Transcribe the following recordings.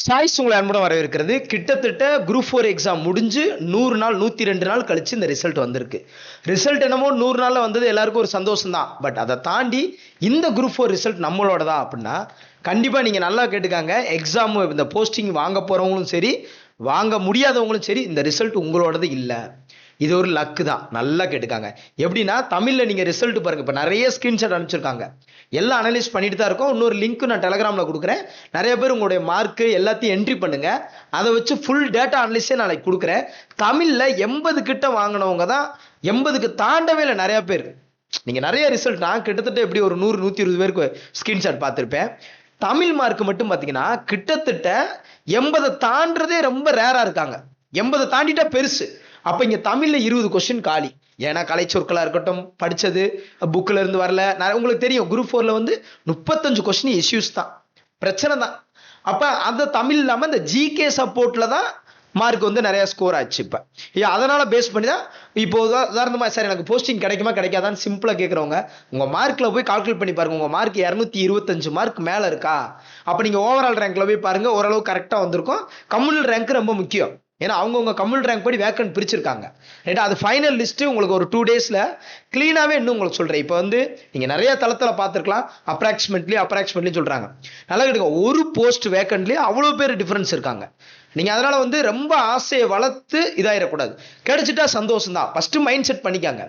Choice உங்களை அன்புடன் வரவேற்கிறது. கிட்டத்தட்ட குரூப் ஃபோர் எக்ஸாம் முடிஞ்சு நூறு நாள் நூற்றி ரெண்டு நாள் கழித்து இந்த ரிசல்ட் வந்திருக்கு. ரிசல்ட் என்னமோ நூறு நாளில் வந்தது எல்லாருக்கும் ஒரு சந்தோஷம் தான் பட் அதை தாண்டி இந்த குரூப் ஃபோர் ரிசல்ட் நம்மளோட தான் அப்படின்னா கண்டிப்பாக நீங்கள் நல்லா கேட்டுக்காங்க. எக்ஸாம் இந்த போஸ்டிங் வாங்க போகிறவங்களும் சரி வாங்க முடியாதவங்களும் சரி இந்த ரிசல்ட் உங்களோடது இல்லை. இது ஒரு லக்கு தான். நல்லா கேட்டுக்காங்க. எப்படின்னா தமிழில் நீங்கள் ரிசல்ட் பாருங்க. இப்போ நிறைய ஸ்க்ரீன்ஷாட் அனுப்பிச்சிருக்காங்க. எல்லாம் அனலைஸ் பண்ணிட்டு தான் இருக்கோம். இன்னொரு லிங்க் நான் டெலகிராமில் கொடுக்குறேன். நிறைய பேர் உங்களுடைய மார்க்கு எல்லாத்தையும் என்ட்ரி பண்ணுங்க. அதை வச்சு ஃபுல் டேட்டா அனலிஸ்டே நாளைக்கு கொடுக்குறேன். தமிழில் எண்பது கிட்ட வாங்கினவங்க தான் எண்பதுக்கு தாண்டவே இல்லை நிறையா பேர். நீங்கள் நிறைய ரிசல்ட் நான் கிட்டத்தட்ட எப்படி ஒரு நூறு நூற்றி இருபது பேருக்கு ஸ்க்ரீன்ஷாட் பார்த்துருப்பேன். தமிழ் மார்க் மட்டும் பார்த்தீங்கன்னா கிட்டத்தட்ட எண்பதை தாண்டதே ரொம்ப ரேராக இருக்காங்க. எண்பதை தாண்டிட்டா பெருசு. அப்போ இங்கே தமிழில் இருபது கொஸ்டின் காலி. ஏன்னா கலை சொற்களாக இருக்கட்டும் படித்தது புக்கில் இருந்து வரல. நான் உங்களுக்கு தெரியும் குரூப் ஃபோரில் வந்து முப்பத்தஞ்சு கொஸ்டின் இஷ்யூஸ் தான். பிரச்சனை தான். அப்போ அந்த தமிழ் இல்லாமல் இந்த ஜிகே சப்போர்ட்டில் தான் மார்க் வந்து நிறைய ஸ்கோர் ஆச்சு இப்போ. அதனால் பேஸ் பண்ணி தான் இப்போ உதாரணமாக உதாரணமா சார் எனக்கு போஸ்டிங் கிடைக்குமா கிடைக்காதான்னு சிம்பிளாக கேட்குறவங்க உங்கள் மார்க்கில் போய் கால்குலேட் பண்ணி பாருங்க. உங்கள் மார்க் இரநூத்தி இருபத்தஞ்சு மார்க் மேலே இருக்கா? அப்போ நீங்கள் ஓவரால் ரேங்க்ல போய் பாருங்க ஓரளவு கரெக்டாக வந்திருக்கும். கம்யூனல் ரேங்க் ரொம்ப முக்கியம். ஏன்னா அவங்கவுங்க கம்யூனல் ரேங்க் படி வேக்கன்ட் பிரிச்சிருக்காங்க. ரைட்டா அது ஃபைனல் லிஸ்ட்டு உங்களுக்கு ஒரு டூ டேஸில் க்ளீனாகவே இன்னும் உங்களுக்கு சொல்கிறேன் இப்போ வந்து நீங்கள் நிறைய தளத்தில் பார்த்துருக்கலாம். அப்ராக்சிமேட்லி அப்ராக்சிமேட்லி சொல்கிறாங்க நல்லா கேட்டுங்க ஒரு போஸ்ட் வேக்கண்ட்லேயே அவ்வளோ பேர் டிஃப்ரென்ஸ் இருக்காங்க. நீங்கள் அதனால் வந்து ரொம்ப ஆசையை வளர்த்து இதாயிடக்கூடாது. கிடைச்சிட்டா சந்தோஷம் தான் ஃபஸ்ட்டு மைண்ட் செட் பண்ணிக்காங்க.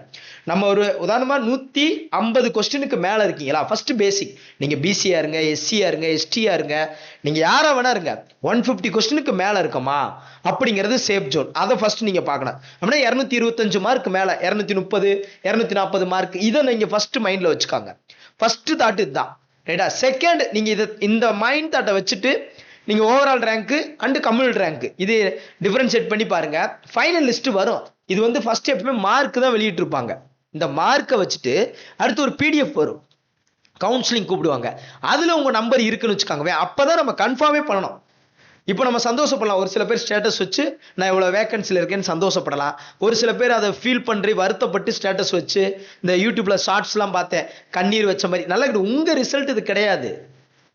நம்ம ஒரு உதாரணமாக நூற்றி ஐம்பது கொஸ்டினுக்கு மேலே இருக்கீங்களா? ஃபஸ்ட்டு பேசிக் நீங்கள் பிசியாக இருங்க எஸ்சியாக இருங்க எஸ்டியாக இருங்க. நீங்கள் யாராக வேணா இருங்க. ஒன் ஃபிஃப்டி கொஸ்டினுக்கு மேலே இருக்கமா? அப்படிங்கிறது சேஃப் ஜோன் அதை ஃபஸ்ட்டு நீங்கள் பார்க்கணும். அப்படின்னா இரநூத்தி இருபத்தஞ்சு மார்க் மேலே. இரநூத்தி முப்பது இரநூத்தி நாற்பது மார்க் இதை நீங்கள் ஃபஸ்ட்டு மைண்டில் வச்சுக்காங்க. ஃபஸ்ட்டு தாட் இதுதான். ரைட்டா செகண்ட் நீங்கள் இதை இந்த மைண்ட் தாட்டை வச்சுட்டு நீங்கள் overall rank and communal rank இது டிஃப்ரென்ஷியேட் பண்ணி பாருங்க. ஃபைனல் லிஸ்ட் வரும். இது வந்து ஃபர்ஸ்ட் எப்பவுமே மார்க் தான் வெளியிட்டிருப்பாங்க. இந்த மார்க்கை வச்சுட்டு அடுத்து ஒரு பிடிஎஃப் வரும். கவுன்சிலிங் கூப்பிடுவாங்க. அதில் உங்கள் நம்பர் இருக்குன்னு வச்சுக்கோங்க அப்போ தான் நம்ம கன்ஃபார்மே பண்ணணும். இப்போ நம்ம சந்தோஷப்படலாம். ஒரு சில பேர் ஸ்டேட்டஸ் வச்சு நான் இவ்வளோ வேக்கன்சியில் இருக்கேன்னு சந்தோஷப்படலாம். ஒரு சில பேர் அதை ஃபீல் பண்ணி வருத்தப்பட்டு ஸ்டேட்டஸ் வச்சு இந்த யூடியூப்பில் ஷார்ட்ஸ்லாம் பார்த்தேன் கண்ணீர் வச்ச மாதிரி. நல்லா இருக்குது. உங்கள் ரிசல்ட் இது கிடையாது.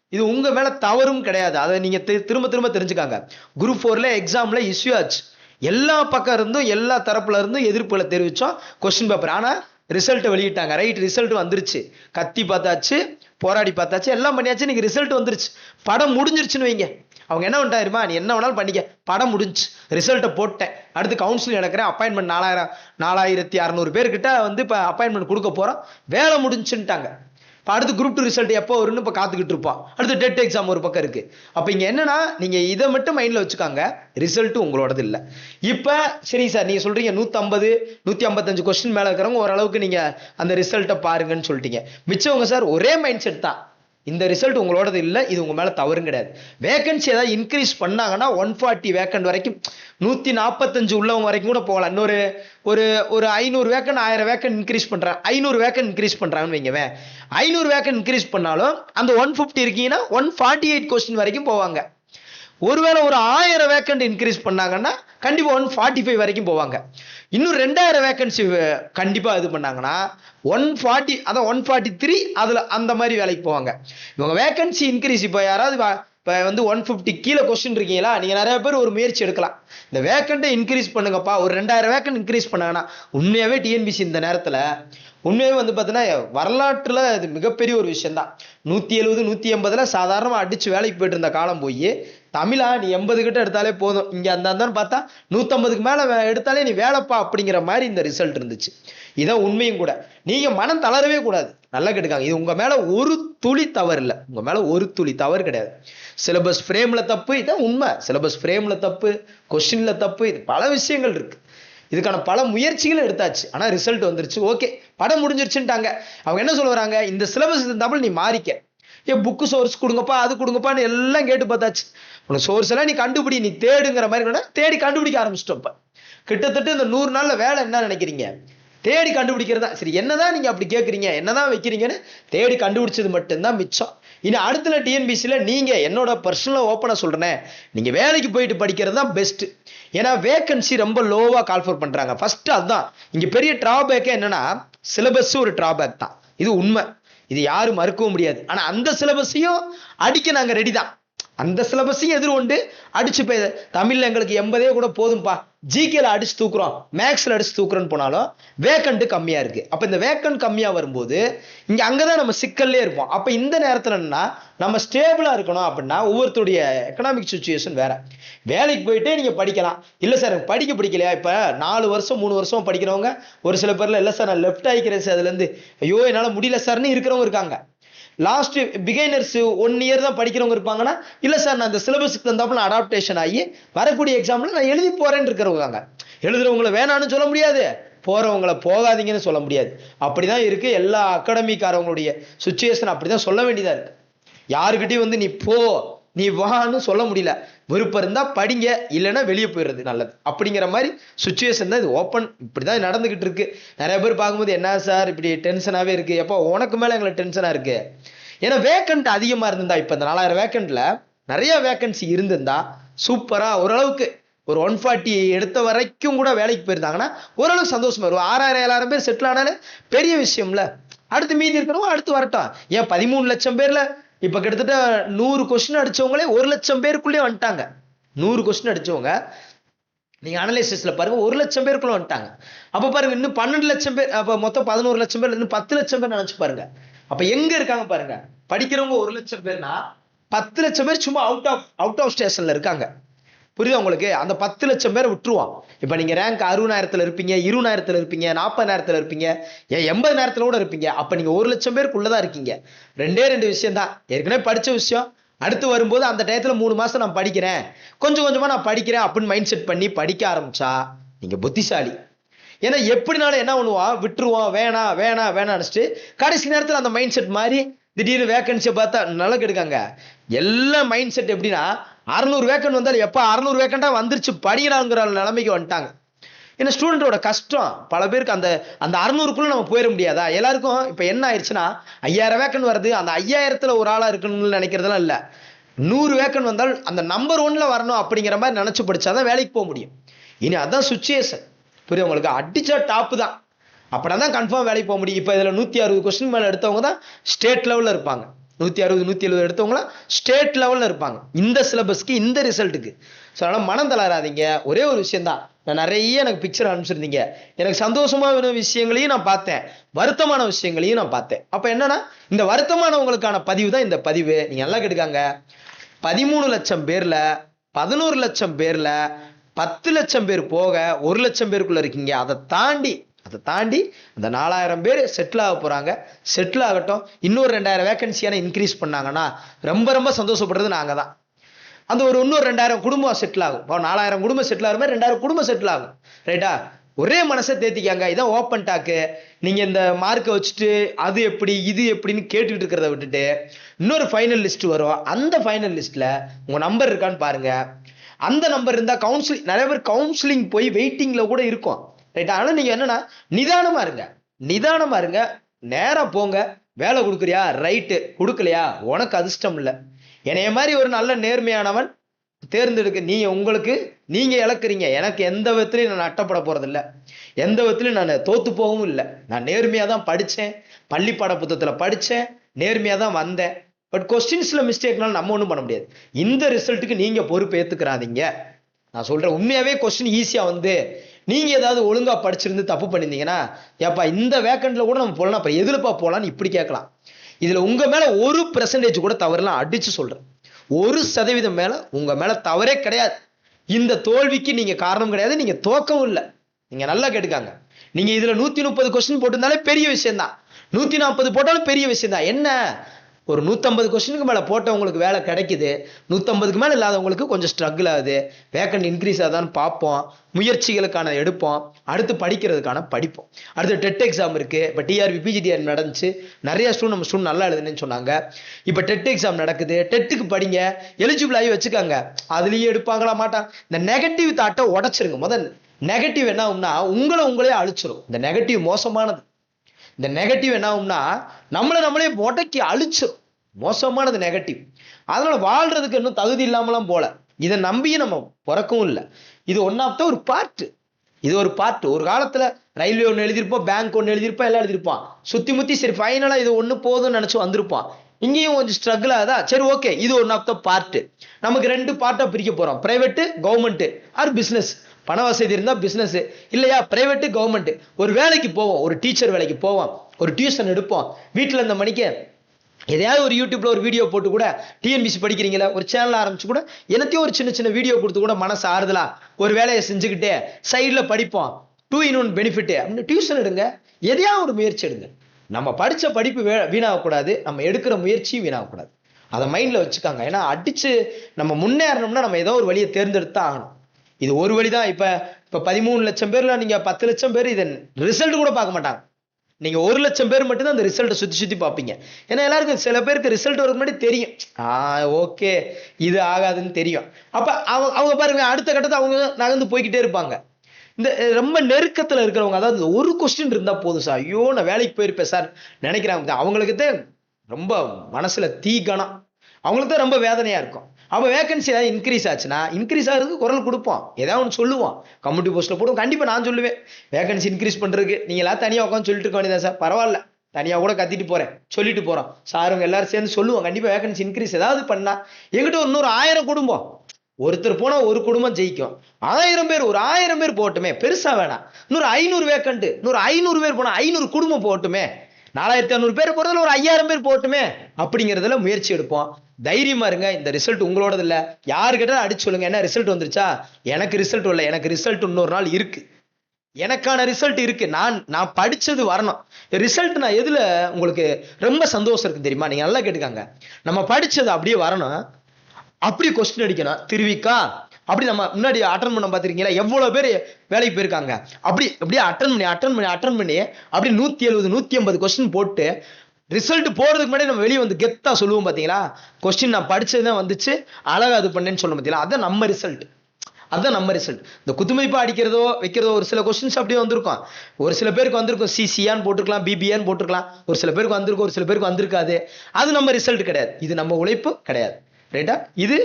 இது உங்கள் மேலே தவறும் கிடையாது. அதை நீங்கள் தி- திரும்ப திரும்ப தெரிஞ்சுக்காங்க. குரூப் ஃபோரில் எக்ஸாமில் இஷ்யூ ஆச்சு. எல்லா பக்கம் இருந்தும் எல்லா தரப்புல இருந்தும் எதிர்ப்புகளை தெரிவித்தோம் கொஸ்டின் பேப்பர் ஆனால் ரிசல்ட்டை வெளியிட்டாங்க. ரைட் ரிசல்ட் வந்துருச்சு. கத்தி பார்த்தாச்சு போராடி பார்த்தாச்சு எல்லாம் பண்ணியாச்சு. நீங்க ரிசல்ட் வந்துருச்சு. படம் முடிஞ்சிருச்சுன்னு வைங்க. அவங்க என்ன பண்ணிட்டாருமா நீ என்ன வேணாலும் பண்ணிக்க. படம் முடிஞ்சு. ரிசல்ட்டை போட்டேன். அடுத்து கவுன்சிலிங் நடக்கிறேன். அப்பாயின்மெண்ட் நாலாயிரம் நாலாயிரத்தி அறநூறு பேர்கிட்ட வந்து இப்போ அப்பாயின்மெண்ட் கொடுக்க போகிறோம் வேலை முடிஞ்சுன்ட்டாங்க. இப்போ அடுத்து குரூப் டூ ரிசல்ட் எப்போ வரும்னு இப்போ காத்துக்கிட்டு இருப்போம். அடுத்து டெட் எக்ஸாம் ஒரு பக்கம் இருக்குது அப்போ இங்கே என்னன்னா நீங்கள் இதை மட்டும் மைண்டில் வச்சுக்காங்க. ரிசல்ட்டும் உங்களோடது இல்லை. இப்போ சரி சார் நீங்கள் சொல்கிறீங்க நூற்றம்பது நூற்றி ஐம்பத்தஞ்சு கொஸ்டின் மேலே இருக்கிறவங்க ஓரளவுக்கு நீங்கள் அந்த ரிசல்ட்டை பாருங்கன்னு சொல்லிட்டீங்க. மிச்சவங்க சார் ஒரே மைண்ட் செட் தான். இந்த ரிசல்ட் உங்களோடது இல்லை இது உங்கள் மேலே தவறும் கிடையாது. வேகன்சி ஏதாவது இன்க்ரீஸ் பண்ணாங்கன்னா ஒன் ஃபார்ட்டி வேக்கன்ட் வரைக்கும் நூற்றி நாற்பத்தஞ்சு உள்ளவங்க வரைக்கும் கூட போகலாம். இன்னொரு ஒரு ஒரு ஐநூறு வேக்கன் ஆயிரம் வேக்கன் இன்க்ரீஸ் பண்ணுறாங்க ஐநூறு வேக்கன் இன்க்ரீஸ் பண்ணுறாங்கன்னு வைங்கவே ஐநூறு வேக்கன் இன்க்ரீஸ் பண்ணாலும் அந்த ஒன் ஃபிஃப்டி இருக்கீங்கன்னா ஒன் ஃபார்ட்டி எயிட் கொஸ்டின் வரைக்கும் போவாங்க. ஒருவேளை ஒரு ஆயிரம் வேக்கண்ட் இன்க்ரீஸ் பண்ணாங்கன்னா கண்டிப்பாக ஒன் ஃபார்ட்டி ஃபைவ் வரைக்கும் போவாங்க. இன்னும் ரெண்டாயிரம் வேக்கன்சி கண்டிப்பாக இது பண்ணாங்கன்னா ஒன் ஃபார்ட்டி அதான் ஒன் ஃபார்ட்டி த்ரீ அதில் அந்த மாதிரி வேலைக்கு போவாங்க. இவங்க வேக்கன்சி இன்க்ரீஸ் இப்போ யாராவது இப்போ வந்து ஒன் ஃபிஃப்டி கீழே கொஸ்டின் இருக்கீங்களா? நீங்கள் நிறைய பேர் ஒரு முயற்சி எடுக்கலாம். இந்த வேக்கண்ட்டை இன்க்ரீஸ் பண்ணுங்கப்பா. ஒரு ரெண்டாயிரம் வேக்கண்ட் இன்க்ரீஸ் பண்ணாங்கன்னா உண்மையாகவே டிஎன்பிசி இந்த நேரத்தில் உண்மையாகவே வந்து பார்த்தீங்கன்னா வரலாற்றில் இது மிகப்பெரிய ஒரு விஷயம் தான் எழுபது நூற்றி எண்பதில் சாதாரணமாக அடித்து வேலைக்கு போயிட்டு இருந்த காலம் போய் தமிழா நீ எண்பது கிட்ட எடுத்தாலே போதும். இங்கே அந்த அந்தான்னு பார்த்தா நூற்றம்பதுக்கு மேலே எடுத்தாலே நீ வேலைப்பா அப்படிங்கிற மாதிரி இந்த ரிசல்ட் இருந்துச்சு. இதான் உண்மையும் கூட. நீங்க மனம் தளரவே கூடாது. நல்லா கேட்டுக்காங்க. இது உங்கள் மேலே ஒரு துளி தவறு இல்லை. உங்கள் மேலே ஒரு துளி தவறு கிடையாது. சிலபஸ் ஃப்ரேமில் தப்பு இதான் உண்மை. சிலபஸ் ஃப்ரேமில் தப்பு கொஸ்டின்ல தப்பு இது பல விஷயங்கள் இருக்குது இதுக்கான பல முயற்சிகளும் எடுத்தாச்சு. ஆனால் ரிசல்ட் வந்துருச்சு. ஓகே. படம் முடிஞ்சிருச்சுன்ட்டாங்க. அவங்க என்ன சொல்ல வராங்க? இந்த சிலபஸ் இருந்தாமல் நீ மாறிக்க. ஏன் புக்கு சோர்ஸ் கொடுங்கப்பா அது கொடுங்கப்பான்னு எல்லாம் கேட்டு பார்த்தாச்சு. உனக்கு சோர்ஸ் எல்லாம் நீ கண்டுபிடி நீ தேடுங்கிற மாதிரி கூட தேடி கண்டுபிடிக்க ஆரம்பிச்சிட்டோம் கிட்டத்தட்ட இந்த நூறு நாளில் வேலை என்ன நினைக்கிறீங்க? தேடி கண்டுபிடிக்கிறதா? சரி என்னதான் நீங்க அப்படி கேட்குறீங்க என்னதான் வைக்கிறீங்கன்னு தேடி கண்டுபிடிச்சது மட்டும்தான் மிச்சம். இனி அடுத்த டிஎன்பிசியில் நீங்கள் என்னோட பர்சனலாக ஓப்பனாக சொல்கிறேன் நீங்கள் வேலைக்கு போயிட்டு படிக்கிறது தான் பெஸ்ட் ஏன்னா வேகன்சி ரொம்ப லோவாக கால்ஃபர் பண்ணுறாங்க ஃபஸ்ட்டு அதுதான். இங்கே பெரிய ட்ராபேக்கே என்னென்னா சிலபஸ் ஒரு ட்ராபேக் தான். இது உண்மை. இது யாரும் மறுக்கவும் முடியாது. ஆனா அந்த சிலபஸையும் அடிக்க நாங்க ரெடி தான். அந்த சிலபஸையும் எதிர்கொண்டு அடிச்சு போய் தமிழ்ல எங்களுக்கு எண்பதே கூட போதும்பா. ஜிகேல அடிச்சு தூக்குறோம். மேக்ஸ்ல அடிச்சு தூக்குறோன்னு போனாலும் வேக்கண்ட் கம்மியா இருக்கு. அப்ப இந்த வேக்கண்ட் கம்மியா வரும்போது இங்க அங்கதான் நம்ம சிக்கல்லே இருப்போம். அப்ப இந்த நேரத்துல என்னன்னா நம்ம ஸ்டேபிளா இருக்கணும் அப்படின்னா ஒவ்வொருத்தருடைய எக்கனாமிக் சுச்சுவேஷன் வேற. வேலைக்கு போயிட்டே நீங்க படிக்கலாம். இல்ல சார் எனக்கு படிக்க பிடிக்கலையா? இப்ப நாலு வருஷம் மூணு வருஷம் படிக்கிறவங்க ஒரு சில பேர்ல இல்ல சார் நான் லெஃப்ட் ஆகிக்கிறேன் சார் அதுல இருந்து. ஐயோ என்னால முடியல சார்னு இருக்கிறவங்க இருக்காங்க. லாஸ்ட் பிகைனர்ஸ் ஒன் இயர் தான் படிக்கிறவங்க இருப்பாங்கன்னா இல்லை சார் நான் இந்த சிலபஸுக்கு தந்தாப்புல அடாப்டேஷன் ஆகி வரக்கூடிய எக்ஸாம்ல நான் எழுதி போகிறேன்னு இருக்கிறவங்க எழுதுறவங்களை வேணான்னு சொல்ல முடியாது. போகிறவங்கள போகாதீங்கன்னு சொல்ல முடியாது. அப்படி தான் இருக்குது எல்லா அகாடமிக்காரவங்களுடைய சுச்சுவேஷன் அப்படிதான் சொல்ல வேண்டியதாக இருக்குது யாருக்கிட்டையும் வந்து நீ போ. நீ வான்னு சொல்ல முடியல. விருப்பம் இருந்தால் படிங்க இல்லைன்னா வெளியே போயிடுறது நல்லது. அப்படிங்கிற மாதிரி சுச்சுவேஷன் தான் இது ஓப்பன் இப்படி தான் நடந்துக்கிட்டு இருக்கு. நிறைய பேர் பார்க்கும்போது என்ன சார் இப்படி டென்ஷனாகவே இருக்கு. எப்போ உனக்கு மேலே எங்களுக்கு டென்ஷனாக இருக்கு? ஏன்னா வேக்கண்ட் அதிகமாக இருந்திருந்தா இப்போ இந்த நாலாயிரம் வேக்கண்ட்ல நிறைய வேக்கன்சி இருந்திருந்தா சூப்பராக ஓரளவுக்கு ஒரு ஒன் ஃபார்ட்டி எடுத்த வரைக்கும் கூட வேலைக்கு போயிருந்தாங்கன்னா ஓரளவுக்கு சந்தோஷமா இருக்கும். ஆறாயிரம் ஏழாயிரம் பேர் செட்டில் ஆனாலே பெரிய விஷயம்ல. அடுத்து மீதி இருக்கிறவங்க அடுத்து வரட்டும். ஏன் பதிமூணு லட்சம் பேர்ல இப்போ கிட்டத்தட்ட நூறு கொஸ்டின் அடித்தவங்களே ஒரு லட்சம் பேருக்குள்ளேயே வந்துட்டாங்க. நூறு கொஸ்டின் அடித்தவங்க நீங்கள் அனலைசிஸில் பாருங்கள் ஒரு லட்சம் பேருக்குள்ளே வந்துட்டாங்க. அப்போ பாருங்க இன்னும் பன்னெண்டு லட்சம் பேர் அப்போ மொத்தம் பதினோரு லட்சம் பேர் இன்னும் பத்து லட்சம் பேர் நினச்சி பாருங்க. அப்போ எங்கே இருக்காங்க பாருங்க படிக்கிறவங்க ஒரு லட்சம் பேர்னா பத்து லட்சம் பேர் சும்மா அவுட் ஆஃப் அவுட் ஆஃப் ஸ்டேஷனில் இருக்காங்க. புரியுதா உங்களுக்கு? அந்த பத்து லட்சம் பேர் விட்டுருவான். இப்போ நீங்கள் ரேங்க் அறுபதாயிரத்தில் இருப்பீங்க இருபதாயிரத்தில் இருப்பீங்க நாற்பதாயிரத்துல இருப்பீங்க ஏன் நேரத்தில் கூட இருப்பீங்க. அப்போ நீங்கள் ஒரு லட்சம் பேருக்குள்ளே தான் இருக்கீங்க. ரெண்டே ரெண்டு விஷயம் தான் ஏற்கனவே படித்த விஷயம். அடுத்து வரும்போது அந்த டயத்தில் மூணு மாதம் நான் படிக்கிறேன். கொஞ்சம் கொஞ்சமாக நான் படிக்கிறேன் அப்படின்னு மைண்ட் செட் பண்ணி படிக்க ஆரம்பிச்சா நீங்கள் புத்திசாலி. ஏன்னா எப்படினாலும் என்ன பண்ணுவான் விட்டுருவான் வேணாம் வேணாம் வேணாம் நினச்சிட்டு கடைசி நேரத்தில் அந்த மைண்ட் செட் மாதிரி திடீர்னு வேக்கன்சியை பார்த்தா நல்லா கெடுக்காங்க. எல்லா மைண்ட் செட் எப்படின்னா அறநூறு வேக்கன் வந்தால் எப்போ அறநூறு வேக்கண்டாக வந்துருச்சு படிக்கிறாங்கிற நிலைமைக்கு வந்துட்டாங்க. ஏன்னா ஸ்டூடெண்டோட கஷ்டம். பல பேருக்கு அந்த அந்த அறநூறுக்குள்ளே நம்ம போயிட முடியாதா? எல்லாருக்கும் இப்போ என்ன ஆயிடுச்சுன்னா ஐயாயிரம் வேக்கன் வருது. அந்த ஐயாயிரத்தில் ஒரு ஆளாக இருக்கணும்னு நினைக்கிறதுலாம் இல்லை. நூறு வேக்கன் வந்தால் அந்த நம்பர் ஒன்ல வரணும் அப்படிங்கிற மாதிரி நினைச்சு படிச்சாதான் வேலைக்கு போக முடியும். இனி அதான் சுச்சுவேஷன் புரியும் உங்களுக்கு? அடிச்சா டாப்பு தான். அப்படின்னா தான் கன்ஃபார்ம் வேலைக்கு போக முடியும். இப்போ இதில் நூற்றி அறுபது கொஸ்டின் மேலே எடுத்தவங்க தான் ஸ்டேட் லெவலில் இருப்பாங்க. நூற்றி அறுபது நூற்றி எழுபது எடுத்தவங்களாம் ஸ்டேட் லெவலில் இருப்பாங்க. இந்த சிலபஸ்க்கு இந்த ரிசல்ட்டுக்கு. ஸோ அதனால் மனம் தளராதீங்க. ஒரே ஒரு விஷயந்தான் நான் நிறைய எனக்கு பிக்சர் அனுப்பிச்சிருந்தீங்க. எனக்கு சந்தோஷமான விஷயங்களையும் நான் பார்த்தேன். வருத்தமான விஷயங்களையும் நான் பார்த்தேன். அப்போ என்னன்னா இந்த வருத்தமானவங்களுக்கான பதிவு தான் இந்த பதிவு. நீங்கள் நல்லா கேட்டுக்காங்க. பதிமூணு லட்சம் பேரில் பதினோரு லட்சம் பேரில் பத்து லட்சம் பேர் போக ஒரு லட்சம் பேருக்குள்ள இருக்கீங்க. அதை தாண்டி அதை தாண்டி அந்த நாலாயிரம் பேர் செட்டில் ஆக போகிறாங்க செட்டில் ஆகட்டும். இன்னொரு ரெண்டாயிரம் வேக்கன்சியான இன்க்ரீஸ் பண்ணாங்கன்னா ரொம்ப ரொம்ப சந்தோஷப்படுறது நாங்கள் தான் அந்த ஒரு இன்னொரு ரெண்டாயிரம் குடும்பம் செட்டில் ஆகும். இப்போ நாலாயிரம் குடும்பம் செட்டில் ஆகிற மாதிரி ரெண்டாயிரம் குடும்பம் செட்டில் ஆகும். ரைட்டா ஒரே மனசை தேத்திக்காங்க. இதான் ஓப்பன் டாக்கு நீங்கள் இந்த மார்க்கை வச்சுட்டு அது எப்படி இது எப்படின்னு கேட்டுக்கிட்டு இருக்கிறத விட்டுட்டு இன்னொரு ஃபைனல் லிஸ்ட் வரும். அந்த ஃபைனல் லிஸ்ட்டில் உங்கள் நம்பர் இருக்கான்னு பாருங்கள் அந்த நம்பர் இருந்தால் கவுன்சிலிங் நிறைய பேர் கவுன்சிலிங் போய் வெயிட்டிங்கில் கூட இருக்கும். ரைட் ஆனால் நீங்கள் என்னன்னா நிதானமாக இருங்க. நிதானமாக இருங்க. நேராக போங்க. வேலை கொடுக்குறியா? ரைட்டு கொடுக்கலையா? உனக்கு அதிர்ஷ்டம் இல்லை. என்னைய மாதிரி ஒரு நல்ல நேர்மையானவன் தேர்ந்தெடுக்க நீங்கள் உங்களுக்கு நீங்கள் இழக்கிறீங்க. எனக்கு எந்த விதத்துலையும் நான் அட்டப்பட போகிறதில்ல எந்த விதத்துலையும் நான் தோற்று போகவும் இல்லை. நான் நேர்மையாக தான் படித்தேன் பள்ளி பாட புத்தகத்தில் படித்தேன் நேர்மையாக தான் வந்தேன். பட் கொஸ்டின்ஸில் மிஸ்டேக்னால நம்ம ஒன்றும் பண்ண முடியாது. இந்த ரிசல்ட்டுக்கு நீங்கள் பொறுப்பு ஏற்றுக்கிறாதீங்க நான் சொல்கிறேன் உண்மையாகவே கொஸ்டின் ஈஸியாக வந்து நீங்கள் ஏதாவது ஒழுங்காக படிச்சிருந்து தப்பு பண்ணியிருந்தீங்கன்னா ஏப்பா இந்த வேக்கண்டில் கூட நம்ம போகலாம் அப்போ எதுலப்பா போகலான்னு இப்படி கேட்கலாம். இதில் உங்கள் மேலே ஒரு பெர்சன்டேஜ் கூட தவறுலாம் அடிச்சு சொல்கிறேன் ஒரு சதவீதம் மேலே உங்கள் மேலே தவறே கிடையாது. இந்த தோல்விக்கு நீங்கள் காரணம் கிடையாது நீங்கள் தோக்கவும் இல்லை. நீங்கள் நல்லா கேட்டுக்காங்க. நீங்கள் இதில் நூற்றி முப்பது கொஸ்டின் போட்டிருந்தாலே பெரிய விஷயம்தான். நூற்றி நாற்பது போட்டாலும் பெரிய விஷயம் தான் என்ன? ஒரு நூற்றம்பது கொஸ்டினுக்கு மேலே போட்டவங்களுக்கு வேலை கிடைக்குது. நூற்றம்பதுக்கு மேலே இல்லாதவங்களுக்கு கொஞ்சம் ஸ்ட்ரகிள் ஆகுது. வேக்கண்ட் இன்க்ரீஸ் ஆகுதான்னு பார்ப்போம். முயற்சிகளுக்கான எடுப்போம். அடுத்து படிக்கிறதுக்கான படிப்போம். அடுத்து டெட் எக்ஸாம் இருக்குது இப்போ டிஆர்பி பிஜிடிஆர் நடந்துச்சு. நிறையா ஸ்டூடெண்ட் நம்ம ஸ்டூடெண்ட் நல்லா எழுதுனேன்னு சொன்னாங்க. இப்போ டெட் எக்ஸாம் நடக்குது. டெட்டுக்கு படிங்க. எலிஜிபிள் ஆகி வச்சுக்காங்க. அதுலேயே எடுப்பாங்களா மாட்டாங்க இந்த நெகட்டிவ் தாட்டை உடச்சிருங்க. முதல் நெகட்டிவ் என்ன ஆகும்னா உங்களை உங்களே அழிச்சிரும். இந்த நெகட்டிவ் மோசமானது. இந்த நெகட்டிவ் என்ன ஆகும்னா நம்மளை நம்மளே முடக்கி அழிச்சிடும் மோசமானது நெகட்டிவ் அதனால் வாழ்கிறதுக்கு இன்னும் தகுதி இல்லாமலாம் போல. இதை நம்பியும் நம்ம பிறக்கவும் இல்லை. இது ஒன் ஆஃப் த ஒரு பார்ட் இது ஒரு பார்ட் ஒரு காலத்தில் ரயில்வே ஒன்று எழுதியிருப்போம் பேங்க் ஒன்று எழுதியிருப்போம் எல்லாம் எழுதியிருப்பான். சுற்றி முற்றி சரி ஃபைனலாக இது ஒன்று போதும்னு நினச்சி வந்திருப்பான். இங்கேயும் கொஞ்சம் ஸ்ட்ரகிள் ஆகுதா? சரி ஓகே இது ஒன் ஆஃப் த பார்ட்டு நமக்கு ரெண்டு பார்ட்டாக பிரிக்க போகிறோம் ப்ரைவேட்டு கவர்மெண்ட்டு ஆர் பிஸ்னஸ் பண வசதி இருந்தால் பிசினஸ் இல்லையா? ப்ரைவேட்டு கவர்மெண்ட் ஒரு வேலைக்கு போவோம். ஒரு டீச்சர் வேலைக்கு போவோம் ஒரு டியூஷன் எடுப்போம். வீட்டில் இந்த மணிக்கு எதையாவது ஒரு யூடியூப்ல ஒரு வீடியோ போட்டு கூட டிஎன்பிசி படிக்கிறீங்களா? ஒரு சேனல் ஆரம்பிச்சு கூட என்னத்தையும் ஒரு சின்ன சின்ன வீடியோ கொடுத்து கூட மனசு ஆறுதலா ஒரு வேலையை செஞ்சுக்கிட்டே சைடில் படிப்போம். டூ இன் ஒன் பெனிஃபிட் அப்படின்னு டியூஷன் எடுங்க. எதையாவது ஒரு முயற்சி எடுங்க. நம்ம படிச்ச படிப்பு வே வீணாகக்கூடாது. நம்ம எடுக்கிற முயற்சியும் வீணாகக்கூடாது. அதை மைண்ட்ல வச்சுக்காங்க. ஏன்னா அடிச்சு நம்ம முன்னேறணும்னா நம்ம ஏதோ ஒரு வழியை தேர்ந்தெடுத்து தான் ஆகணும். இது ஒரு வழி தான் இப்போ இப்போ பதிமூணு லட்சம் பேரில் நீங்கள் பத்து லட்சம் பேர் இதை ரிசல்ட் கூட பார்க்க மாட்டாங்க. நீங்கள் ஒரு லட்சம் பேர் மட்டும்தான் அந்த ரிசல்ட்டை சுற்றி சுற்றி பார்ப்பீங்க. ஏன்னா எல்லாருக்கும் சில பேருக்கு ரிசல்ட் வரதுக்கு முன்னாடி தெரியும். ஆ ஓகே இது ஆகாதுன்னு தெரியும். அப்போ அவங்க அவங்க பாருங்க அடுத்த கட்டத்தை அவங்க நகர்ந்து போய்கிட்டே இருப்பாங்க. இந்த ரொம்ப நெருக்கத்தில் இருக்கிறவங்க அதாவது இந்த ஒரு கொஸ்டின் இருந்தால் போதும் சார். ஐயோ நான் வேலைக்கு போயிருப்பேன் சார் நினைக்கிறாங்க. அவங்களுக்கு தான் ரொம்ப மனசில் தீ கணம். அவங்களுக்கு தான் ரொம்ப வேதனையாக இருக்கும். அப்போ வேகன்சி ஏதாவது இன்க்ரீஸ் ஆச்சுன்னா இன்க்ரீஸ் ஆகிறதுக்கு குரல் கொடுப்போம். ஏதாவது ஒன்று சொல்லுவோம். கம்யூனிட்டி போஸ்ட்டில் போடுவோம் கண்டிப்பாக நான் சொல்லுவேன். வேகன்சி இன்க்ரீஸ் பண்ணுறதுக்கு நீங்கள் எல்லாம் தனியாக உட்காந்து சொல்லிட்டு இருக்க வேண்டியதா சார். பரவாயில்ல. தனியாக கூட கத்திட்டு போகிறேன் சொல்லிட்டு போகிறோம் சாருங்க எல்லாரும் சேர்ந்து சொல்லுவோம். கண்டிப்பாக வேகன்சி இன்க்ரீஸ் ஏதாவது பண்ணால் எங்கிட்ட ஒரு இன்னொரு ஆயிரம் குடும்பம். ஒருத்தர் போனால் ஒரு குடும்பம் ஜெயிக்கும். ஆயிரம் பேர் ஒரு ஆயிரம் பேர் போட்டுமே பெருசாக வேணாம். இன்னொரு ஐநூறு வேக்கண்ட்டு இன்னொரு ஐநூறு பேர் போனால் ஐநூறு குடும்பம் போட்டுமே நாலாயிரத்தி ஐநூறு பேர் போகிறதுல ஒரு ஐயாயிரம் பேர் போட்டுமே அப்படிங்கிறதுல முயற்சி எடுப்போம். தைரியமா இருங்க இந்த ரிசல்ட் உங்களோடது இல்லை. யாருக்கிட்ட அடிச்சு சொல்லுங்க என்ன ரிசல்ட் வந்துருச்சா? எனக்கு ரிசல்ட் இல்லை எனக்கு ரிசல்ட் இன்னொரு நாள் இருக்கு. எனக்கான ரிசல்ட் இருக்கு. நான் நான் படிச்சது வரணும். ரிசல்ட் நான் எதுல உங்களுக்கு ரொம்ப சந்தோஷம் இருக்கு தெரியுமா? நீங்க நல்லா கேட்டுக்காங்க. நம்ம படிச்சது அப்படியே வரணும். அப்படி கொஸ்டின் அடிக்கணும். திருவிக்கா? அப்படி நம்ம முன்னாடி அட்டன் பண்ண பார்த்துருக்கீங்களா? எவ்வளவு பேர் வேலைக்கு போயிருக்காங்க. அப்படி அப்படியே அட்டன் பண்ணி அட்டன் பண்ணி அட்டன் பண்ணி அப்படி நூத்தி எழுபது நூத்தி ஐம்பது கொஸ்டின் போட்டு ரிசல்ட் போகிறதுக்கு முன்னாடி நம்ம வெளியே வந்து கெத்தாக சொல்லுவோம் பார்த்தீங்களா கொஸ்டின் நான் படித்தது தான் வந்துச்சு. அழகாக அது பண்ணேன்னு சொல்ல பார்த்தீங்களா அதான் நம்ம ரிசல்ட் அதுதான் நம்ம ரிசல்ட் இந்த குத்துமைப்பாக அடிக்கிறதோ வைக்கிறதோ ஒரு சில கொஸ்டின்ஸ் அப்படியே வந்திருக்கும். ஒரு சில பேருக்கு வந்திருக்கும் சிசியான்னு போட்டிருக்கலாம் பிபியான்னு போட்டிருக்கலாம். ஒரு சில பேருக்கு வந்திருக்கும் ஒரு சில பேருக்கு வந்திருக்காது. அது நம்ம ரிசல்ட் கிடையாது. இது நம்ம உழைப்பு கிடையாது. ரைட்டா இது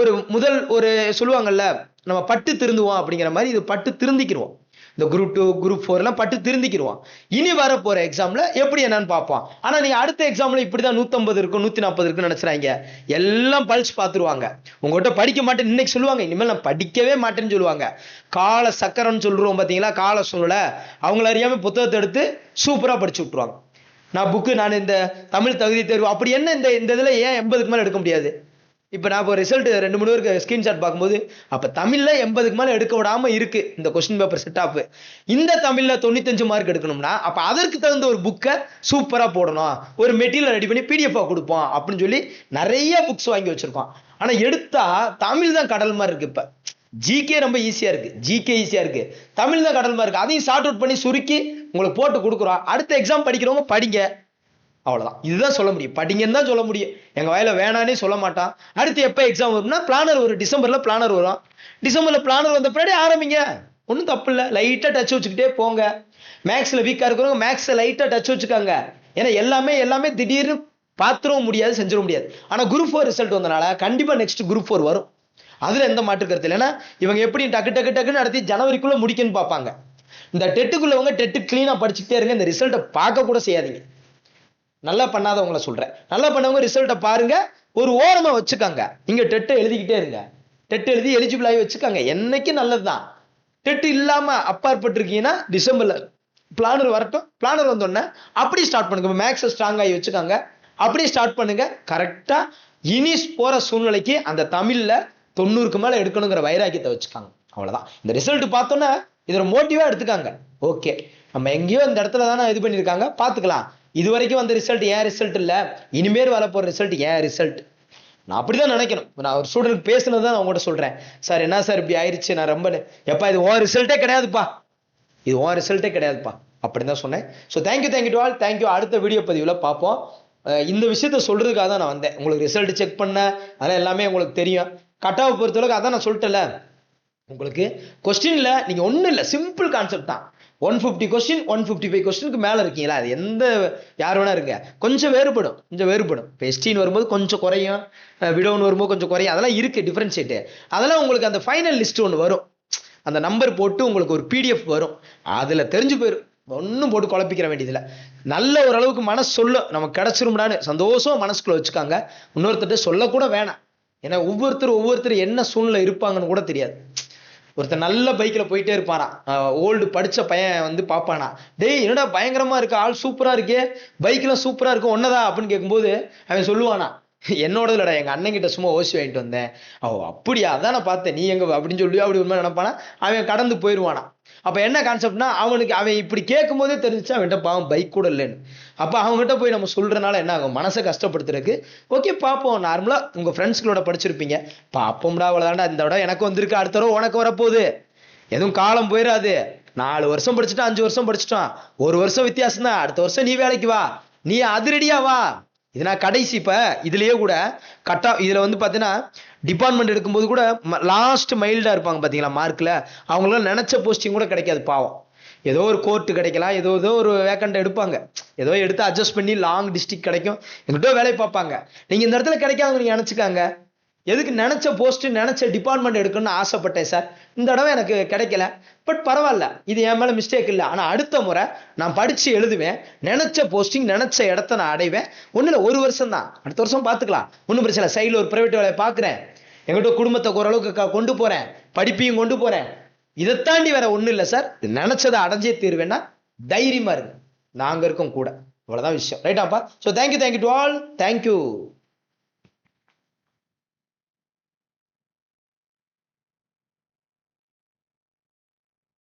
ஒரு முதல் ஒரு சொல்லுவாங்கல்ல நம்ம பட்டு திருந்துவோம் அப்படிங்கிற மாதிரி இது பட்டு திருந்திக்கிருவோம். இந்த குரூப் டூ குரூப் ஃபோர் எல்லாம் பட்டு திருந்திக்கிடுவான் இனி வர போற எக்ஸாம்ல எப்படி என்னன்னு பார்ப்பான். ஆனா நீங்க அடுத்த எக்ஸாம்ல இப்படிதான் 150 இருக்கும் நூத்தி நாற்பது இருக்குன்னு நினைச்சுறாங்க. எல்லாம் பல்ஸ் பார்த்துருவாங்க. உங்ககிட்ட படிக்க மாட்டேன் இன்னைக்கு சொல்லுவாங்க. இனிமேல் நான் படிக்கவே மாட்டேன்னு சொல்லுவாங்க. கால சக்கரம்னு சொல்றோம் பாத்தீங்களா? கால சூழல அவங்கள அறியாம புத்தகத்தை எடுத்து சூப்பரா படிச்சு விட்டுருவாங்க. நான் புக்கு நான் இந்த தமிழ் தகுதி தேர்வு அப்படி என்ன இந்த இந்த இதுல ஏன் எண்பதுக்கு மேல எடுக்க முடியாது? இப்போ நான் இப்போ ரிசல்ட் ரெண்டு மூணு பேருக்கு ஸ்கிரீன்ஷாட் பார்க்கும்போது அப்போ தமிழில் எண்பதுக்கு மேலே எடுக்க விடாமல் இருக்குது இந்த கொஸ்டின் பேப்பர் செட்டாப்பு இந்த தமிழில் தொண்ணூத்தஞ்சு மார்க் எடுக்கணும்னா அப்போ அதற்கு தகுந்த ஒரு புக்கை சூப்பராக போடணும். ஒரு மெட்டீரியல் ரெடி பண்ணி பிடிஎஃபாக கொடுப்போம் அப்படின்னு சொல்லி நிறைய புக்ஸ் வாங்கி வச்சுருக்கோம். ஆனால் எடுத்தால் தமிழ் தான் கடல் மாதிரி இருக்குது இப்போ. ஜிகே ரொம்ப ஈஸியாக இருக்குது ஜிகே ஈஸியாக இருக்குது தமிழ் தான் கடல் மாதிரி இருக்குது அதையும் ஷார்ட் அவுட் பண்ணி சுருக்கி உங்களுக்கு போட்டு கொடுக்குறோம். அடுத்த எக்ஸாம் படிக்கிறவங்க படிங்க. அவ்வளோதான் இதுதான் சொல்ல முடியும். படிங்கன்னு தான் சொல்ல முடியும். எங்கள் வயல வேணானே சொல்ல மாட்டான். அடுத்து எப்போ எக்ஸாம் வரும்னா பிளானர் வரும். டிசம்பரில் பிளானர் வரும். டிசம்பரில் பிளானர் வந்த பின்னாடி ஆரம்பிங்க. ஒன்றும் தப்பு இல்லை. லைட்டாக டச் வச்சுக்கிட்டே போங்க. மேக்ஸில் வீக்காக இருக்கிறவங்க மேக்ஸை லைட்டாக டச் வச்சுக்காங்க. ஏன்னா எல்லாமே எல்லாமே திடீர்னு பார்த்துடவும் முடியாது செஞ்சிட முடியாது. ஆனால் குரூப் ஃபோர் ரிசல்ட் வந்தனால கண்டிப்பாக நெக்ஸ்ட் குரூப் ஃபோர் வரும். அதில் எந்த மாற்று கருத்து இல்லைன்னா இவங்க எப்படி டக்கு டக்கு டக்குன்னு நடத்தி ஜனவரிக்குள்ளே முடிக்கன்னு பார்ப்பாங்க. இந்த டெட்டுக்குள்ளவங்க டெட்டு க்ளீனாக படிச்சுக்கிட்டே இருங்க. இந்த ரிசல்ட்டை பார்க்க கூட செய்யாதீங்க. நல்லா பண்ணாதவங்கள சொல்கிறேன் நல்லா பண்ணவங்க ரிசல்ட்டை பாருங்கள் ஒரு ஓரமாக வச்சுக்காங்க. நீங்கள் டெட்டை எழுதிக்கிட்டே இருங்க. டெட் எழுதி எலிஜிபிள் ஆகி வச்சுக்காங்க. என்னைக்கு நல்லதுதான். டெட் இல்லாமல் அப்பாற்பட்டிருக்கீங்கன்னா டிசம்பரில் பிளானர் வரட்டும். பிளானர் வந்தோடனே அப்படி ஸ்டார்ட் பண்ணுங்க. மேக்ஸை ஸ்ட்ராங் ஆகி வச்சுக்காங்க. அப்படியே ஸ்டார்ட் பண்ணுங்க. கரெக்டாக இனி போகிற சூழ்நிலைக்கு அந்த தமிழில் தொண்ணூறுக்கு மேலே எடுக்கணுங்கிற வைராக்கியத்தை வச்சுக்காங்க. அவ்வளோதான் இந்த ரிசல்ட் பார்த்தோன்னே இதில் மோட்டிவாக எடுத்துக்காங்க. ஓகே நம்ம எங்கேயோ இந்த இடத்துல தானே இது பண்ணியிருக்காங்க. பார்த்துக்கலாம். இது வரைக்கும் வந்த ரிசல்ட் ஏன் ரிசல்ட் இல்லை? இனிமேல் வரப்போகிற ரிசல்ட் ஏன் ரிசல்ட் நான் அப்படி தான் நினைக்கணும். நான் ஒரு ஸ்டூடெண்ட் பேசுனது தான் நான் உங்கள்கிட்ட சொல்கிறேன் சார் என்ன சார் இப்படி ஆயிடுச்சு நான் ரொம்ப எப்பா இது ஓ ரிசல்ட்டே கிடையாதுப்பா. இது உன் ரிசல்ட்டே கிடையாதுப்பா. அப்படின்னு தான் சொன்னேன். So thank you thank you to all thank you அடுத்த வீடியோ பதிவில் பார்ப்போம். இந்த விஷயத்த சொல்கிறதுக்காக தான் நான் வந்தேன். உங்களுக்கு ரிசல்ட் செக் பண்ணேன். அதெல்லாம் எல்லாமே உங்களுக்கு தெரியும். கட்டாவை பொறுத்தளவுக்கு அதான் நான் சொல்லிட்டேன்ல. உங்களுக்கு கொஸ்டின்ல நீங்க ஒன்றும் இல்லை சிம்பிள் கான்செப்ட் தான். One fifty question one fifty five கொஸ்டினுக்கு மேல இருக்கீங்களா? அது எந்த யார் வேணா இருங்க. கொஞ்சம் வேறுபடும் கொஞ்சம் வேறுபடும். இப்போ எஸ்டின்னு வரும்போது கொஞ்சம் குறையும் விடோன்னு வரும்போது கொஞ்சம் குறையும். அதெல்லாம் இருக்கு டிஃபரன்ஷியேட்டு அதெல்லாம் உங்களுக்கு அந்த ஃபைனல் லிஸ்ட் ஒன்று வரும். அந்த நம்பர் போட்டு உங்களுக்கு ஒரு பிடிஎஃப் வரும். அதுல தெரிஞ்சு போயிடும் ஒன்றும் போட்டு குழப்பிக்கிற வேண்டியதில்லை. நல்ல ஓரளவுக்கு மனசு சொல்லும் நமக்கு கிடச்சிரும்டான்னு சந்தோஷம் மனசுக்குள்ள வச்சுக்காங்க. இன்னொருத்தர்கிட்ட சொல்லக்கூட வேணாம். ஏன்னா ஒவ்வொருத்தர் ஒவ்வொருத்தர் என்ன சூழ்நிலை இருப்பாங்கன்னு கூட தெரியாது. ஒருத்தர் நல்ல பைக்கில் போயிட்டே இருப்பாராம் ஓல்டு படித்த பையன் வந்து பார்ப்பானா. டேய் என்னடா பயங்கரமாக இருக்கு? ஆள் சூப்பராக இருக்கே. பைக்கெலாம் சூப்பராக இருக்கு ஒன்னதா? அப்படின்னு கேட்கும்போது அவன் சொல்லுவானா என்னோட இல்லடா எங்க அண்ணன் கிட்ட சும்மா ஓசி வாங்கிட்டு வந்தேன். ஓ அப்படியா அதான் நான் பார்த்தேன். நீ எங்க அப்படின்னு சொல்லி அப்படி உண்மை நினைப்பானா? அவன் கடந்து போயிடுவானா அப்ப என்ன கான்செப்ட்னா அவனுக்கு அவன் இப்படி கேட்கும் போதே தெரிஞ்சுச்சு அவன்கிட்ட பாவம் பைக் கூட இல்லைன்னு. அப்ப அவங்ககிட்ட போய் நம்ம சொல்றதுனால என்ன ஆகும்? மனசை கஷ்டப்படுத்துறதுக்கு ஓகே பார்ப்போம். நார்மலா உங்க ஃப்ரெண்ட்ஸ்களோட படிச்சிருப்பீங்க. பார்ப்போம்டா அவ்வளவுதான்டா. இந்த விட எனக்கு வந்திருக்கு அடுத்த தடவை உனக்கு வரப்போகுது. எதுவும் காலம் போயிடாது நாலு வருஷம் படிச்சுட்டா அஞ்சு வருஷம் படிச்சுட்டான். ஒரு வருஷம் வித்தியாசம் தான் அடுத்த வருஷம் நீ வேலைக்கு வா. நீ அதிரடியா வா. இது நான் கடைசி இப்போ இதுலேயே கூட கட்டா இதில் வந்து பார்த்தீங்கன்னா டிபார்ட்மெண்ட் எடுக்கும்போது கூட லாஸ்ட் மைல்டாக இருப்பாங்க பார்த்தீங்களா மார்க்கில் அவங்களாம் நினச்ச போஸ்டிங் கூட கிடைக்காது பாவம். ஏதோ ஒரு கோர்ட்டு கிடைக்கலாம் ஏதோ ஏதோ ஒரு வேக்கண்ட் எடுப்பாங்க. ஏதோ எடுத்து அட்ஜஸ்ட் பண்ணி லாங் டிஸ்ட்ரிக்ட் கிடைக்கும். எங்கிட்ட வேலையை பார்ப்பாங்க. நீங்கள் இந்த இடத்துல கிடைக்காதவங்க நீங்கள் நினச்சிக்காங்க எதுக்கு நினச்ச போஸ்ட்டு நினச்ச டிபார்ட்மெண்ட் எடுக்கணும்னு ஆசைப்பட்டேன் சார் இந்த தடவை எனக்கு கிடைக்கல. பட் பரவாயில்ல. இது என் மேலே மிஸ்டேக் இல்லை. ஆனால் அடுத்த முறை நான் படித்து எழுதுவேன். நினச்ச போஸ்டிங் நினச்ச இடத்த நான் அடைவேன். ஒன்றும் இல்லை ஒரு வருஷம் தான். அடுத்த வருஷம் பார்த்துக்கலாம். ஒன்றும் பிரச்சனை சைடில் ஒரு ப்ரைவேட் வேலையை பார்க்குறேன். எங்கிட்ட குடும்பத்தை ஓரளவுக்கு கொண்டு போகிறேன் படிப்பையும் கொண்டு போகிறேன் இதை தாண்டி வேற ஒன்றும் இல்லை சார் நினச்சதை அடைஞ்சே தீருவேன்னா தைரியமாக இருக்கு நாங்கள் இருக்கோம் கூட. இவ்வளோதான் விஷயம். ரைட்டாப்பா so thank you thank you to all thank you